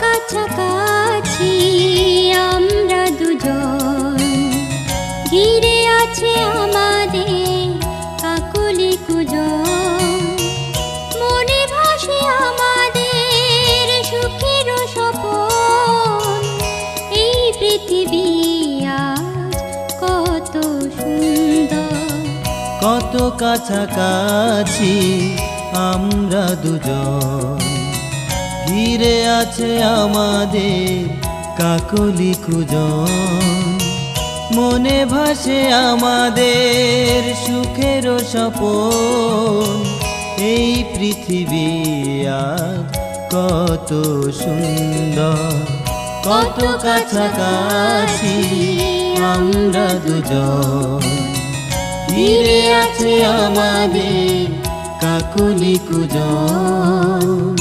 কাছাকাছি আমরা দুজন। ঘিরে আছে আমাদের কাকুলি কুজ মনে ভাসে আমাদের সুখের সপন এই পৃথিবী কত সুন্দর। কত কাছাকাছি আমরা দুজন। ঘিরে আছে আমাদের কাকলি কুজন। মনে ভাসে আমাদের সুখের স্বপন। এই পৃথিবী আজ কত সুন্দর, কত কাছাকাছি আমরা দুজন। ঘিরে আছে আমাদের কাকুলি কুজন।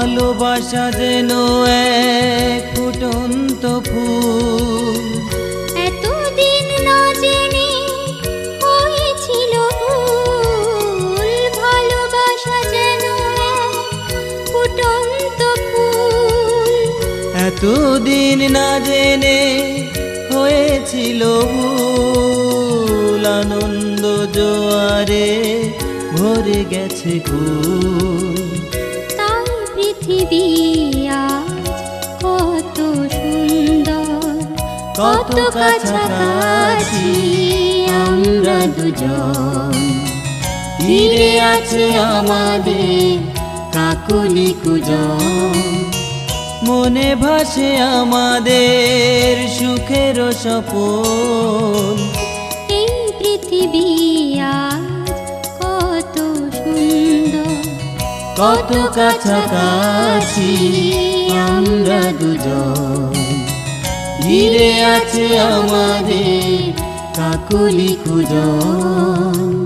ভালোবাসা যেন এক ফুটন্ত ফুল। এতদিন না জেনে হয়েছিল ভুল। ভালোবাসা যেন ফুটন্ত ফুল। এতদিন না জেনে হয়েছিল ভুল। আনন্দ জোয়ারে ভরে গেছে কুল পৃথিবী আজ কত সুন্দর, কত কাছাকাছি আমরা দুজন। ঘিরে আছে আমাদের কাকুলি কুজন। মনে ভাসে আমাদের সুখের সপন এই পৃথিবী আজ কত কাছাকাছি আমরা দুজন। ঘিরে আছে আমাদের কাকুলি কুজন।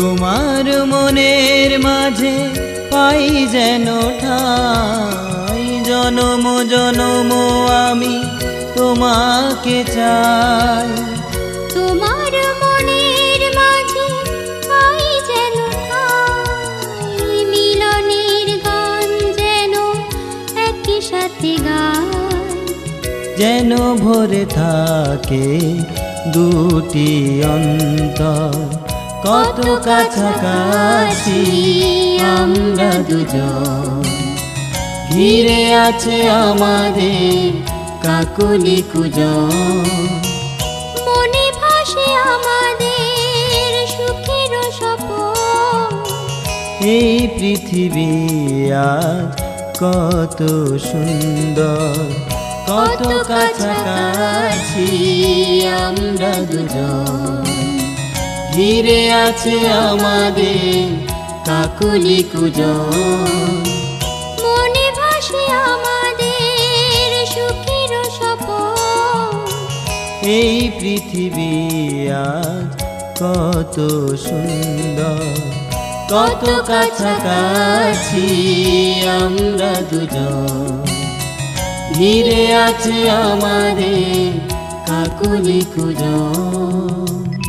তোমার মনের মাঝে পাই যেন ঠাই। জনম জনম আমি তোমাকে চাই। তোমার মনের মাঝে পাই যেন মিলনের গান যেন একই সাথে গায় যেন ভরে থাকে দুটি অন্তর। কত কাছাকাছি আমরা দুজন। ঘিরে আছে আমাদের কাকুলি কুজন। মনে ভাসে আমাদের সুখের এই পৃথিবী আজ কত সুন্দর কত কাছাকাছি আমরা দুজন। ঘিরে আছে আমাদের কাকুলি কুজন। মনে ভাসে আমাদের সুখের স্বপন এই পৃথিবী আজ কত সুন্দর কত কাছাকাছি। আমরা দুজন। ঘিরে আছে আমাদের কাকুলি কুজন।